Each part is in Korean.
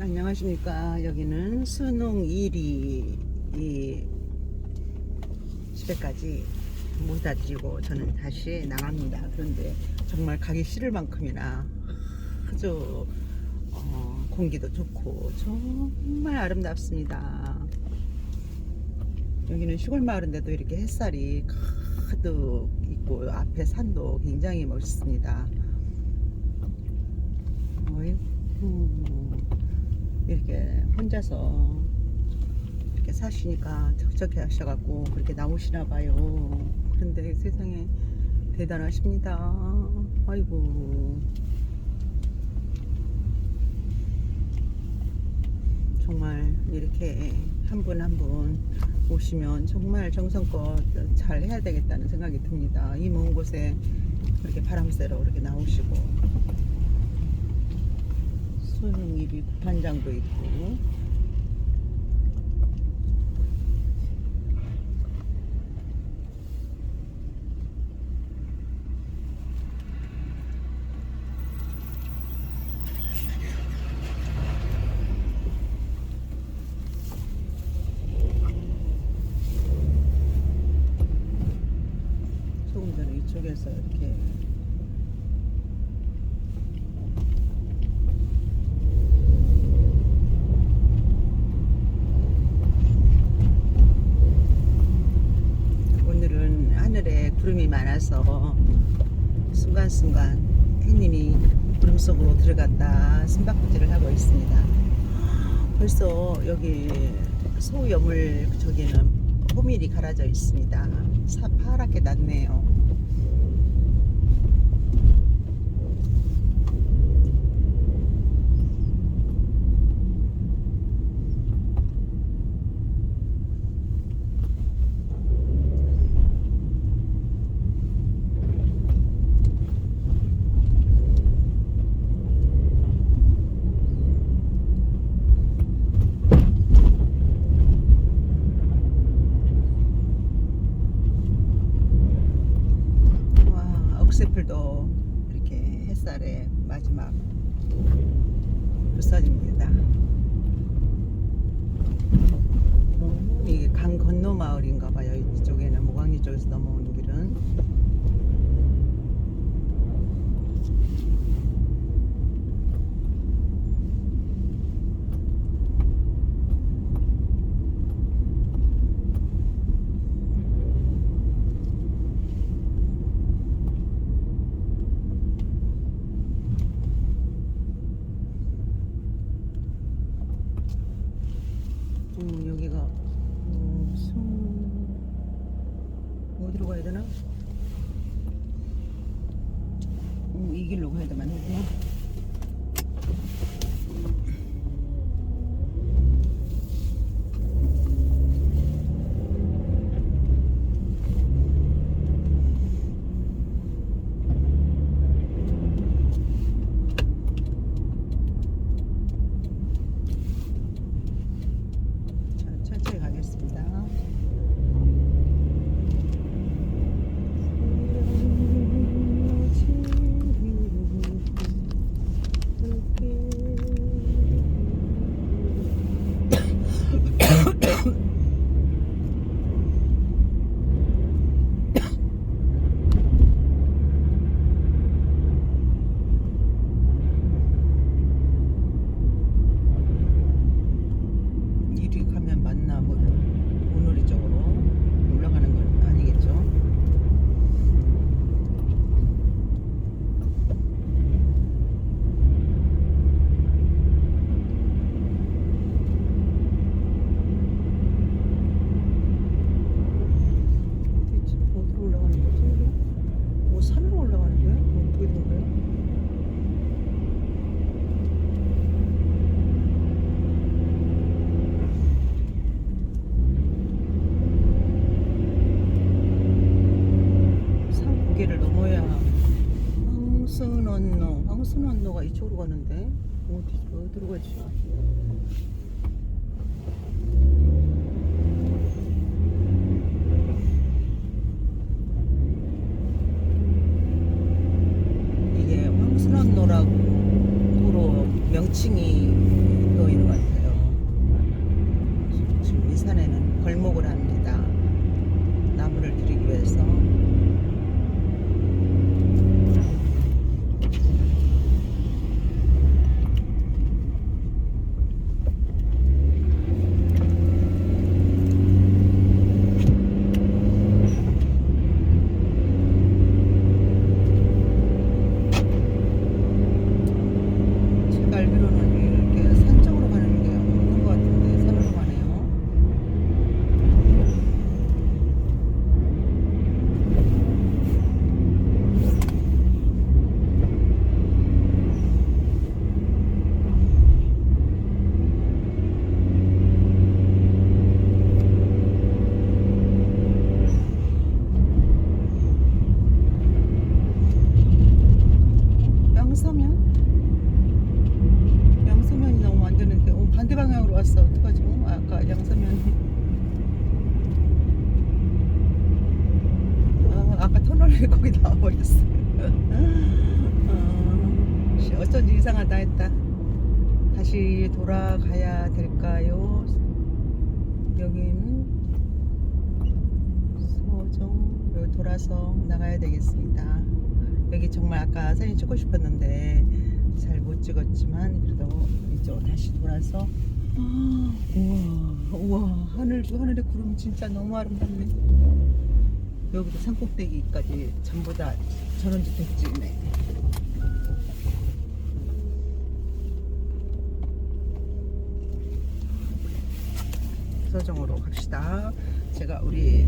안녕하십니까. 여기는 수능 1위 이 집에까지 모다 드리고 저는 다시 나갑니다. 그런데 정말 가기 싫을 만큼이나 아주 어, 공기도 좋고 정말 아름답습니다. 여기는 시골 마을인데도 이렇게 햇살이 가득 있고 앞에 산도 굉장히 멋있습니다. 어이구. 이렇게 혼자서 이렇게 사시니까 적적해 하셔갖고 그렇게 나오시나 봐요. 그런데 세상에 대단하십니다. 아이고. 정말 이렇게 한 분 한 분 오시면 정말 정성껏 잘 해야 되겠다는 생각이 듭니다. 이 먼 곳에 그렇게 바람 쐬러 그렇게 나오시고 입이 반장도 있고. 조금 전에 이쪽에서 이렇게 오늘은 하늘에 많아서 순간순간 햇님이 구름 속으로 들어갔다 숨바꼭질을 하고 있습니다. 벌써 여기 소여물 저기는 호밀이 갈아져 있습니다. 사 파랗게 났네요. 산 고개를 넘어야 황순원로 황순원로가 이쪽으로 가는데 어디 어디로 가지? 왔어. 어떡하지? 어, 뭐, 아까 양서면. 아, 아까 터널에 거기 나와버렸어. 어, 어쩐지 이상하다 했다. 다시 돌아가야 될까요? 여기는 소정 여기 돌아서 나가야 되겠습니다. 여기 정말 아까 사진 찍고 싶었는데 잘 못 찍었지만 그래도 이제 다시 돌아서 우와 우와 하늘 하늘의 구름 진짜 너무 아름답네. 여기도 산꼭대기까지 전부 다 전원주택지네. 서정으로 갑시다. 제가 우리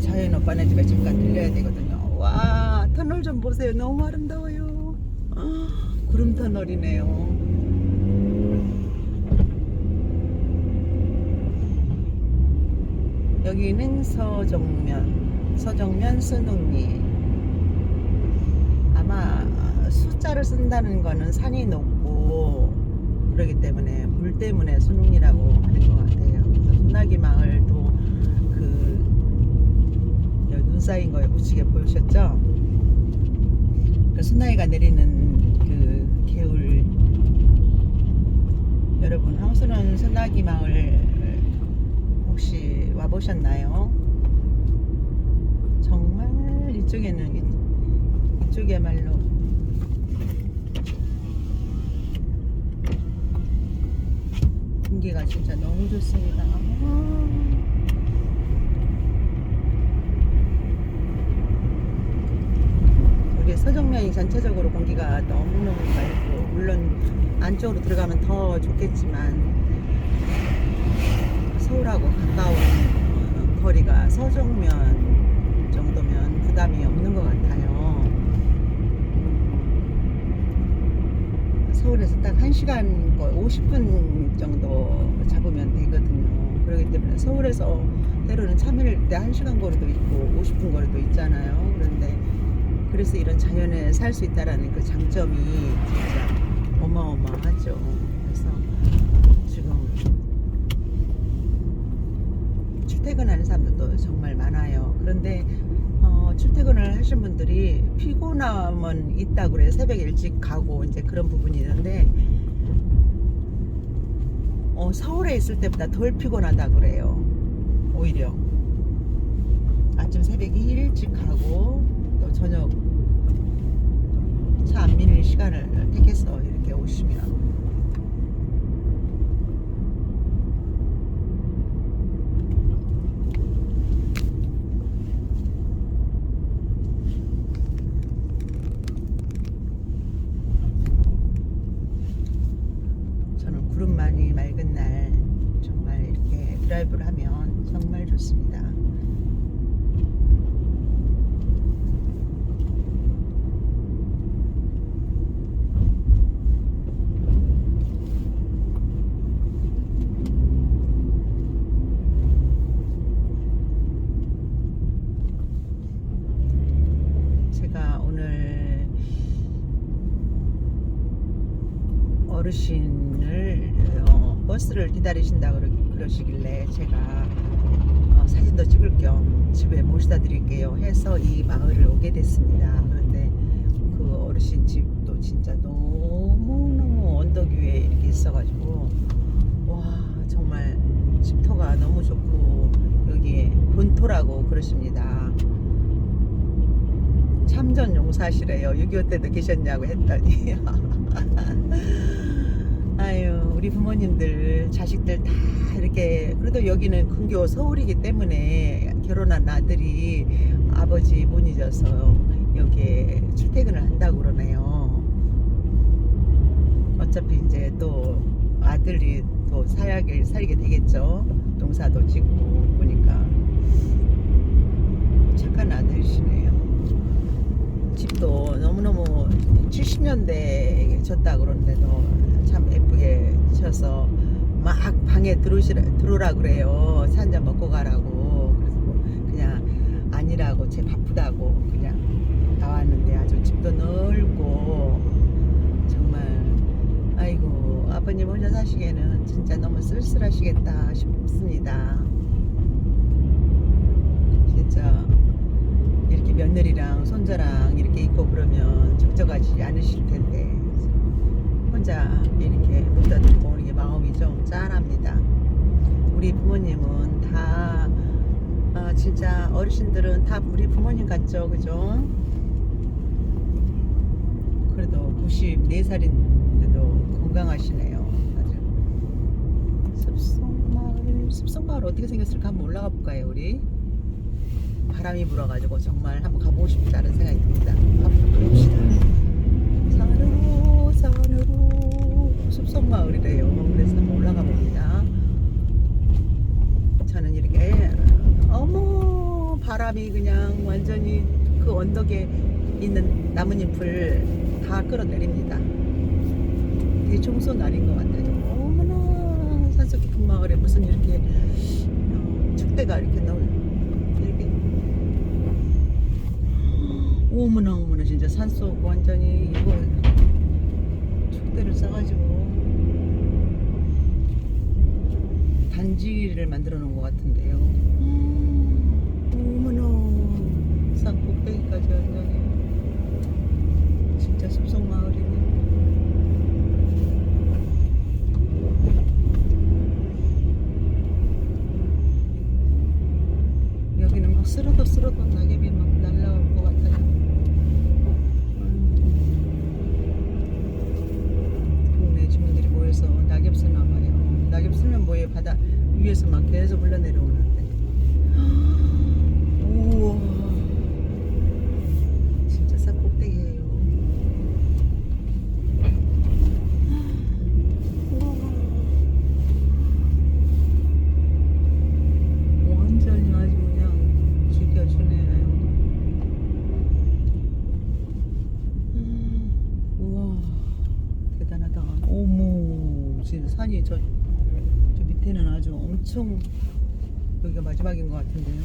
자연 오빠네 집에 잠깐 들려야 되거든요. 와 터널 좀 보세요. 너무 아름다워요. 아, 구름 터널이네요. 여기는 서정면, 서정면 순흥리. 아마 숫자를 쓴다는 거는 산이 높고 그러기 때문에 물 때문에 순흥리라고 하는 것 같아요. 그래서 소나기 마을도 그 여기 눈 쌓인 거에 우측에 보이셨죠? 그 소나기가 내리는 그 개울 여러분 황소는 소나기 마을 혹시 와보셨나요? 정말 이쪽에는 이- 이쪽이야말로 공기가 진짜 너무 좋습니다. 아. 우리 서정면이 전체적으로 공기가 너무너무 맑고 물론 안쪽으로 들어가면 더 좋겠지만 서울하고 가까운 어, 거리가 서정면 정도면 부담이 없는 것 같아요. 서울에서 딱 1시간 거의 50분 정도 잡으면 되거든요. 그렇기 때문에 서울에서 때로는 참여할 때 1시간 거리도 있고 50분 거리도 있잖아요. 그런데 그래서 이런 자연에 살 수 있다라는 그 장점이 진짜 어마어마하죠. 그래서 지금 출퇴근하는 사람들도 정말 많아요. 그런데 어, 출퇴근을 하신 분들이 피곤함은 있다고 그래요. 새벽 일찍 가고 이제 그런 부분이 있는데 어, 서울에 있을 때보다 덜 피곤하다 그래요. 오히려 아침 새벽에 일찍 가고 또 저녁 차 안 밀릴 시간을 택해서 이렇게 오시면 저는 구름만이 맑은 날 정말 이렇게 드라이브를 하면 정말 좋습니다. 제가 오늘 어르신을 어, 버스를 기다리신다 그러, 그러시길래 제가 어, 사진도 찍을 겸 집에 모시다 드릴게요 해서 이 됐습니다. 그런데 그 어르신 집도 진짜 너무너무 언덕 위에 이렇게 있어가지고 와 정말 집터가 너무 좋고 여기에 본토라고 그러십니다. 참전 용사시래요. 6.25 때도 계셨냐고 했더니 아유 우리 부모님들 자식들 다 이렇게 그래도 여기는 근교 서울이기 때문에 결혼한 아들이 아버지 못 잊어서 여기에 출퇴근을 한다고 그러네요. 어차피 이제 또 아들이 또 사약을 살게 되겠죠. 농사도 짓고 보니까 착한 아들이시네요. 집도 너무너무 70년대에 졌다 그러는데도 참 예쁘게 쳐서 막 방에 들어오시라, 들어오라 그래요. 차 한잔 먹고 가라고. 아니라고 제 바쁘다고 그냥 나왔는데 아주 집도 넓고 정말 아이고 아버님 혼자 사시기에는 진짜 너무 쓸쓸하시겠다 싶습니다. 진짜 이렇게 며느리랑 손자랑 이렇게 있고 그러면 적적하지 않으실 텐데 혼자 이렇게 좀 짠합니다. 우리 부모님은 다 아, 진짜 어르신들은 다 우리 부모님 같죠, 그죠? 그래도 94살인데도 건강하시네요. 다들. 습성마을, 습성마을 어떻게 생겼을까 한번 올라가 볼까요, 우리? 바람이 불어가지고 정말 한번 가보고 싶다는 생각이 듭니다. 한번 가봅시다. 산으로, 산으로 숲속마을이래요. 그래서 한번 올라가 봅니다. 저는 이렇게 어머 바람이 그냥 완전히 그 언덕에 있는 나뭇잎을 다 끌어내립니다. 대청소 날인 것 같아요. 어머나 산속 깊은 마을에 무슨 이렇게 어, 축대가 이렇게 나올 이렇게 어머나 어머나 진짜 산속 완전히 이거 축대를 싸가지고 단지를 만들어 놓은 것 같은데요. 어머나 산 꼭대기까지 완전히 진짜 숲속 마을이네. 여기는 막 쓰러도 쓰러도 낙엽이 막 날라올 것 같아요. 음. 동네 주민들이 모여서 낙엽 쓰나 봐요. 낙엽 쓰면 뭐예요? 바다 위에서 막 계속 흘러내려오는데. 우와. 진짜 산 꼭대기예요. 우와. 완전히 아주 그냥 죽여주네요. 음, 우와 대단하다. 어머 진짜 산이 저, 저 밑에는 아주 엄청 여기가 마지막인 것 같은데요.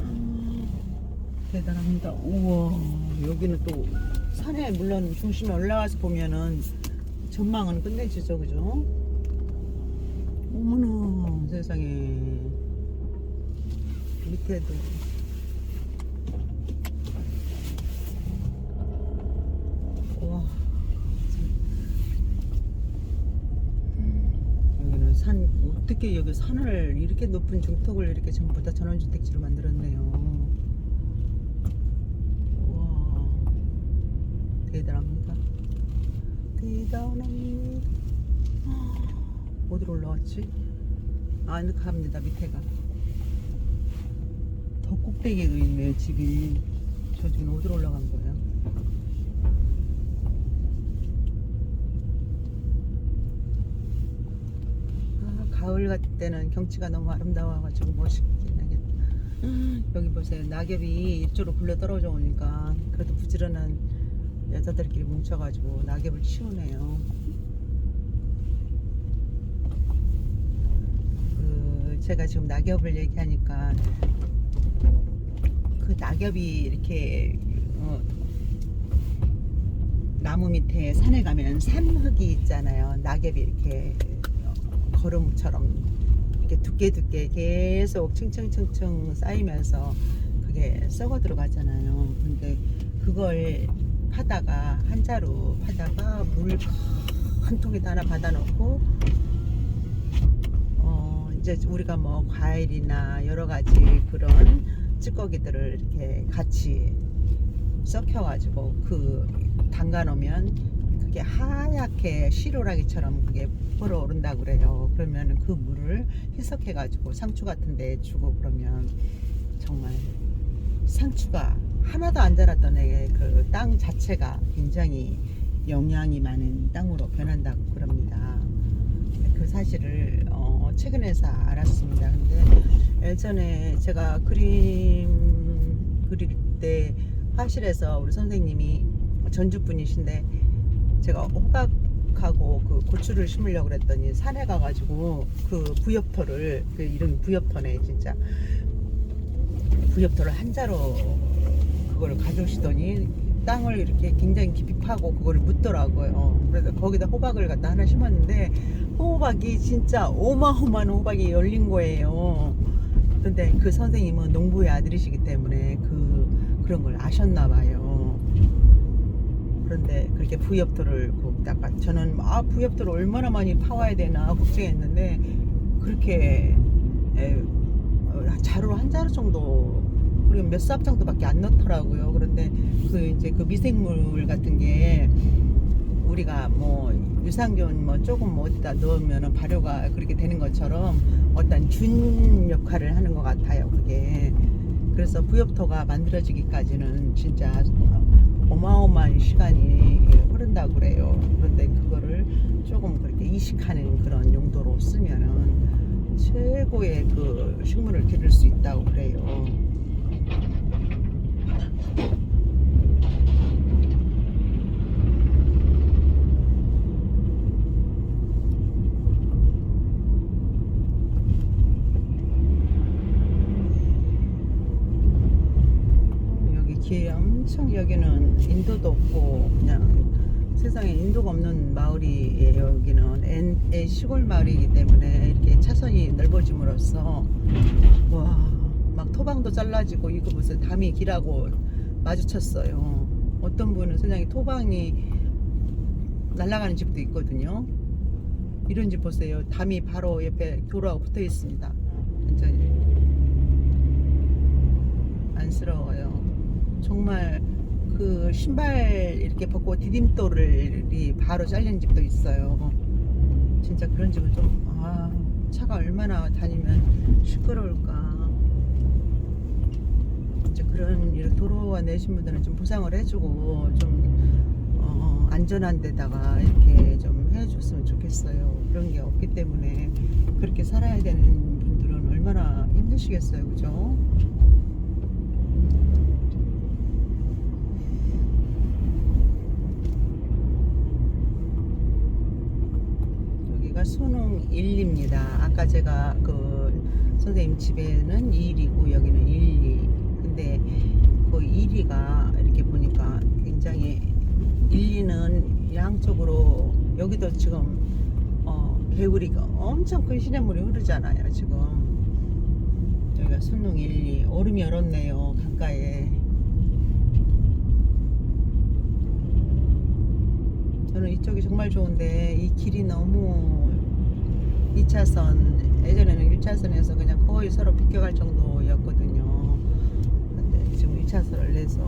아, 대단합니다. 우와 여기는 또 산에 물론 중심에 올라가서 보면은 전망은 끝내주죠 그죠? 어머나 세상에 밑에도 와 여기는 산 어떻게 여기 산을 이렇게 높은 중턱을 이렇게 전부 다 전원주택지로 만들었네요. 와 대단합니다. 대단합니다. 어디로 올라왔지? 아, 이렇게 갑니다 밑에가. 더 꼭대기에 있네요 집이. 저 지금 어디로 올라간 거예요? 아, 가을 같을 때는 경치가 너무 아름다워가지고 멋있긴 하겠다. 여기 보세요. 낙엽이 이쪽으로 굴러 떨어져 오니까 그래도 부지런한 여자들끼리 뭉쳐가지고 낙엽을 치우네요. 그 제가 지금 낙엽을 얘기하니까 그 낙엽이 이렇게 어, 나무 밑에 산에 가면 산흙이 있잖아요. 낙엽이 이렇게 어, 걸음처럼 이렇게 두께 두께 계속 층층층층 쌓이면서 그게 썩어 들어가잖아요. 근데 그걸 파다가 한 자루 파다가 물한 통에다 하나 받아놓고 어 이제 우리가 뭐 과일이나 여러 가지 그런 찌꺼기들을 이렇게 같이 썩혀가지고 그 담가 놓으면 그게 하얗게 시로라기처럼 그게 불어 오른다 그래요. 그러면 그 물을 희석해 가지고 상추 같은 데 주고 그러면 정말 상추가 하나도 안 자랐던 그땅 자체가 굉장히 영양이 많은 땅으로 변한다고 그럽니다. 그 사실을 어, 최근에서 알았습니다. 근데 예전에 제가 그림 그릴 때 화실에서 우리 선생님이 전주 분이신데 제가 호박하고 그 고추를 심으려고 그랬더니 산에 가가지고 그 부엽토를 그 이름 부엽토네 진짜 부엽토를 한 자로 그걸 가져오시더니 땅을 이렇게 굉장히 깊이 파고 그거를 묻더라고요. 그래서 거기다 호박을 갖다 하나 심었는데 호박이 진짜 어마어마한 호박이 열린 거예요. 근데 그 선생님은 농부의 아들이시기 때문에 그 그런 걸 아셨나 봐요. 그런데 그렇게 부엽토를 그 있다가 저는 아 부엽도를 얼마나 많이 파와야 되나 걱정했는데 그렇게 에, 어, 자루 한 자루 정도 그리고 몇 삽 정도밖에 안 넣더라고요. 그런데 그 이제 그 미생물 같은 게 우리가 뭐 유산균 뭐 조금 뭐 어디다 넣으면은 발효가 그렇게 되는 것처럼 어떤 준 역할을 하는 것 같아요. 그게 그래서 부엽토가 만들어지기까지는 진짜 어마어마한 시간이 흐른다고 그래요. 그런데 그거를 조금 그렇게 이식하는 그런 용도로 쓰면은 최고의 그 식물을 기를 수 있다고 그래요. 여기 길 엄청 여기는 인도도 없고 그냥 세상에 인도가 없는 마을이 여기는 엔- 에 시골 마을이기 때문에 이렇게 차선이 넓어짐으로써 와 막 토방도 잘라지고 이거 무슨 담이 길하고 마주쳤어요. 어떤 분은 세상에 토방이 날아가는 집도 있거든요. 이런 집 보세요. 담이 바로 옆에 도로하고 붙어 있습니다. 완전히 안쓰러워요. 정말 그 신발 이렇게 벗고 디딤돌이 바로 잘린 집도 있어요. 진짜 그런 집은 좀, 아, 차가 얼마나 다니면 시끄러울까. 이제 그런 이런 도로와 내신 분들은 좀 보상을 해주고 좀 어, 안전한 데다가 이렇게 좀 해줬으면 좋겠어요. 그런 게 없기 때문에 그렇게 살아야 되는 분들은 얼마나 힘드시겠어요, 그죠? 여기가 수능 1입니다. 아까 제가 그 선생님 집에는 2이고 여기는 1, 2. 근데 그 1위가 이렇게 보니까 굉장히 1, 2는 양쪽으로 여기도 지금 어, 개구리가 엄청 큰 시냇물이 흐르잖아요. 지금 여기가 수능 1, 2 얼음이 얼었네요. 강가에. 저는 이쪽이 정말 좋은데 이 길이 너무 2차선 예전에는 1차선에서 그냥 거의 서로 비껴갈 정도였거든요. 근데 지금 2차선을 내서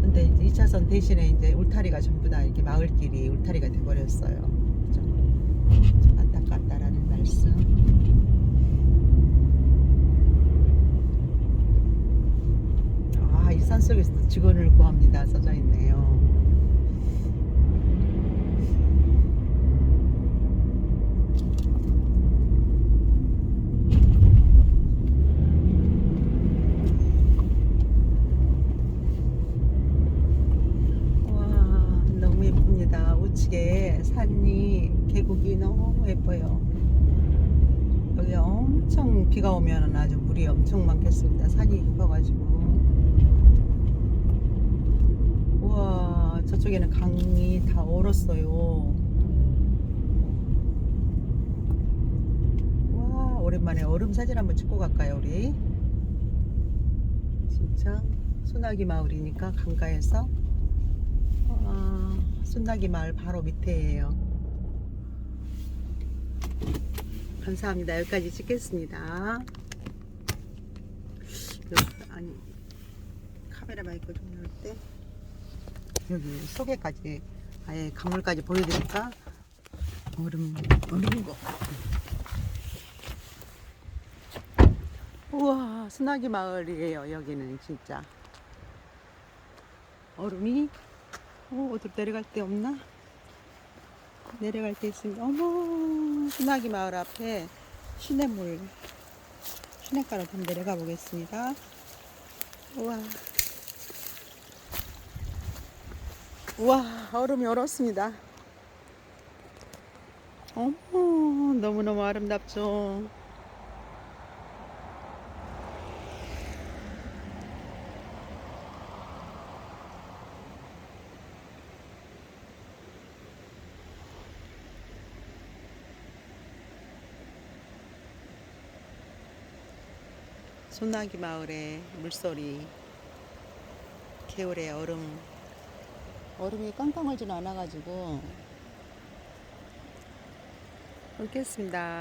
근데 이제 2차선 대신에 이제 울타리가 전부 다 이렇게 마을길이 울타리가 돼버렸어요. 좀, 좀 안타깝다라는 말씀. 아, 이 산속에서도 직원을 구합니다. 써져 있네요. 와 너무 예쁩니다 우측에 산이 계곡이 너무 예뻐요 여기 엄청 비가 오면 아주 물이 엄청 많겠습니다. 산이 깊어가지고. 우와 저쪽에는 강이 다 얼었어요. 와 오랜만에 얼음 사진 한번 찍고 갈까요 우리? 진짜 소나기 마을이니까 강가에서. 아, 순나기 마을 바로 밑에예요. 감사합니다. 여기까지 찍겠습니다. 아니 카메라 마이크 좀 넣을 때 여기 속에까지 아예 강물까지 보여드릴까? 얼음 얼음 거. 우와 순나기 마을이에요. 여기는 진짜 얼음이 어, 어디 내려갈 데 없나? 내려갈 데 있습니다. 어머, 소나기 마을 앞에 시냇물, 시냇가로 한번 내려가 보겠습니다. 우와. 우와, 얼음이 얼었습니다. 어머, 너무너무 아름답죠? 소나기 마을의 물소리, 개울의 얼음. 얼음이 깡깡하진 않아가지고. 먹겠습니다.